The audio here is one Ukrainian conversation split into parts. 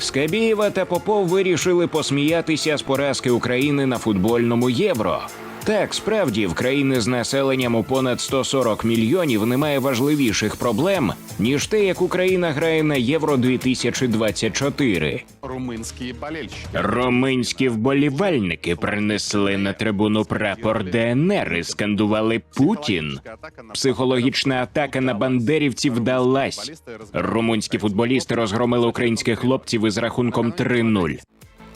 Скабєєва та Попов вирішили посміятися з поразки України на футбольному євро. Так, справді, в країни з населенням у понад 140 мільйонів немає важливіших проблем, ніж те, як Україна грає на Євро 2024. румынские болельщики. Румунські вболівальники принесли на трибуну прапор ДНР і скандували Путін. Психологічна атака на бандерівців вдалась. Румунські футболісти розгромили українських хлопців із рахунком 3-0.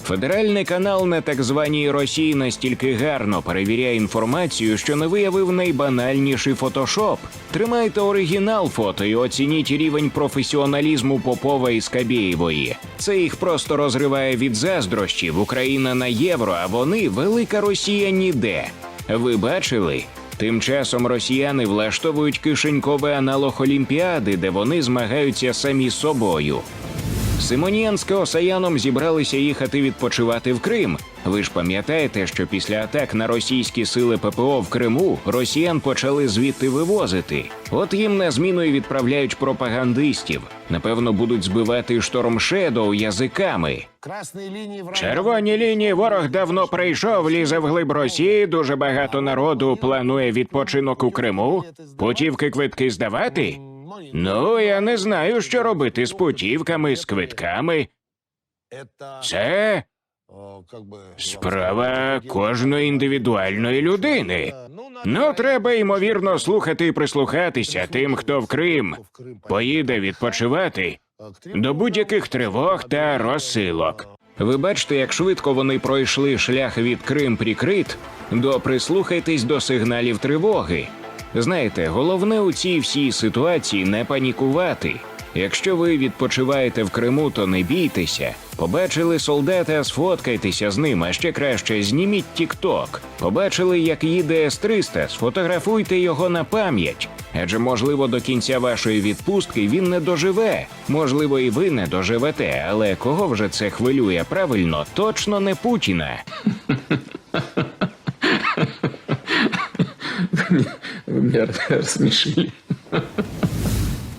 Федеральний канал на так званій Росії настільки гарно перевіряє інформацію, що не виявив найбанальніший фотошоп. Тримайте оригінал фото і оцініть рівень професіоналізму Попова і Скабєєвої. Це їх просто розриває від заздрощів. Україна на євро, а вони велика Росія ніде. Ви бачили? Тим часом росіяни влаштовують кишеньковий аналог Олімпіади, де вони змагаються самі собою. Симоніян з Каосаяном зібралися їхати відпочивати в Крим. Ви ж пам'ятаєте, що після атак на російські сили ППО в Криму росіян почали звідти вивозити. От їм на зміну і відправляють пропагандистів. Напевно, будуть збивати шторм Шедоу язиками. Червоні лінії ворог давно прийшов, лізе в глиб Росії. Дуже багато народу планує відпочинок у Криму. Путівки квитки здавати. Ну, я не знаю, що робити з путівками, з квитками. Это Це э, как бы справа кожної індивідуальної людини. Ну, на- Ну, треба ймовірно слухати і прислухатися тим, хто в Крим в Крым поїде відпочивати А, к Криму до будь-яких тривог та розсилок. Ви бачите, як швидко вони пройшли шлях від Крим прикрит до прислухайтесь до сигналів тривоги. Знаєте, головне у цій всій ситуації не панікувати. Якщо ви відпочиваєте в Криму, то не бійтеся. Побачили солдата, сфоткайтеся з ним, а ще краще зніміть тік-ток. Побачили, як їде С-300, сфотографуйте його на пам'ять. Адже, можливо, до кінця вашої відпустки він не доживе. Можливо, і ви не доживете, але кого вже це хвилює правильно, точно не Путіна. меня рассмешили.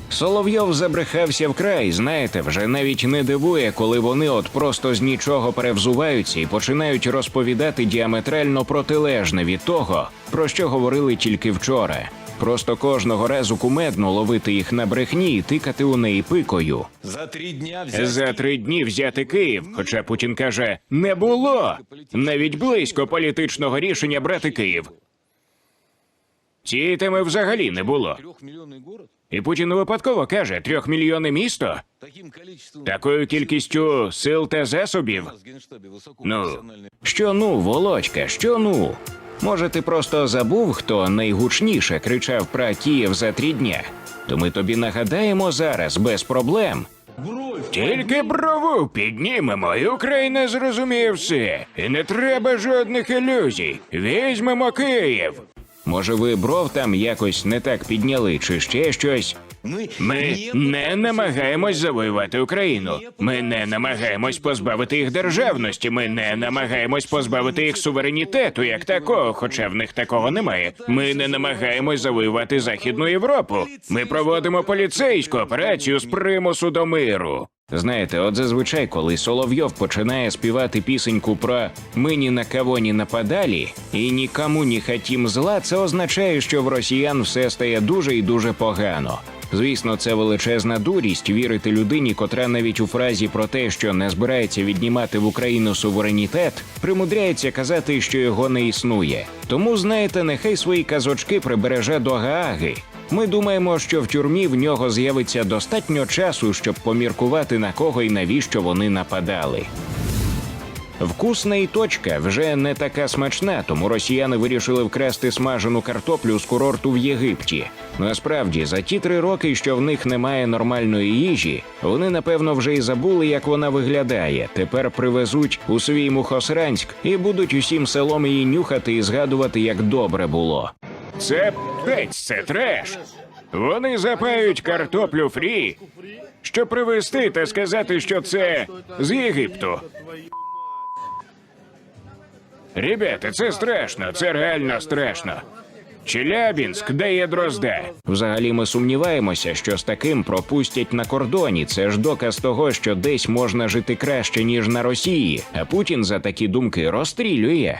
Соловйов забрехався вкрай, знаєте, вже навіть не дивує, коли вони от просто з нічого перевзуваються і починають розповідати діаметрально протилежне від того, про що говорили тільки вчора. Просто кожного разу кумедно ловити їх на брехні і тикати у неї пикою. За три дня взять За три дні взяти Київ, хоча Путін каже, не було навіть близько політичного рішення брати Київ. Цієї теми взагалі не було. трехмиллионный город І Путін не випадково каже трьохмільйонне місто таким количеством такою кількістю сил та засобів. у нас в Генштабе Ну, высокопрофессиональный що ну, Володька, що ну? Може, ти просто забув, хто найгучніше кричав про Київ за три дня? То ми тобі нагадаємо зараз без проблем. Тільки брову піднімемо, і Україна зрозуміє все. І не треба жодних ілюзій. Візьмемо Київ. Може, ви бров там якось не так підняли, чи ще щось? Ми не намагаємось завоювати Україну. Ми не намагаємось позбавити їх державності. Ми не намагаємось позбавити їх суверенітету як такого, хоча в них такого немає. Ми не намагаємось завоювати Західну Європу. Ми проводимо поліцейську операцію з примусу до миру. Знаєте, от зазвичай, коли Соловйов починає співати пісеньку про «Ми ні на кого не нападалі і нікому не хотім зла, це означає, що в росіян все стає дуже і дуже погано. Звісно, це величезна дурість вірити людині, котра навіть у фразі про те, що не збирається віднімати в Україну суверенітет, примудряється казати, що його не існує. Тому знаєте, нехай свої казочки прибереже до Гааги. Ми думаємо, що в тюрмі в нього з'явиться достатньо часу, щоб поміркувати на кого і навіщо вони нападали. Вкусна і точка вже не така смачна, тому росіяни вирішили вкрасти смажену картоплю з курорту в Єгипті. Насправді, за ті три роки, що в них немає нормальної їжі, вони напевно вже й забули, як вона виглядає. Тепер привезуть у свій Мухосранськ і будуть усім селом її нюхати і згадувати, як добре було. Це пець, це треш. Вони запають картоплю фрі, щоб привезти та сказати, що це з Єгипту. Ребята, це страшно, це реально страшно. Челябінськ, де є дрозда. Взагалі, ми сумніваємося, що з таким пропустять на кордоні. Це ж доказ того, що десь можна жити краще ніж на Росії. А Путін за такі думки розстрілює.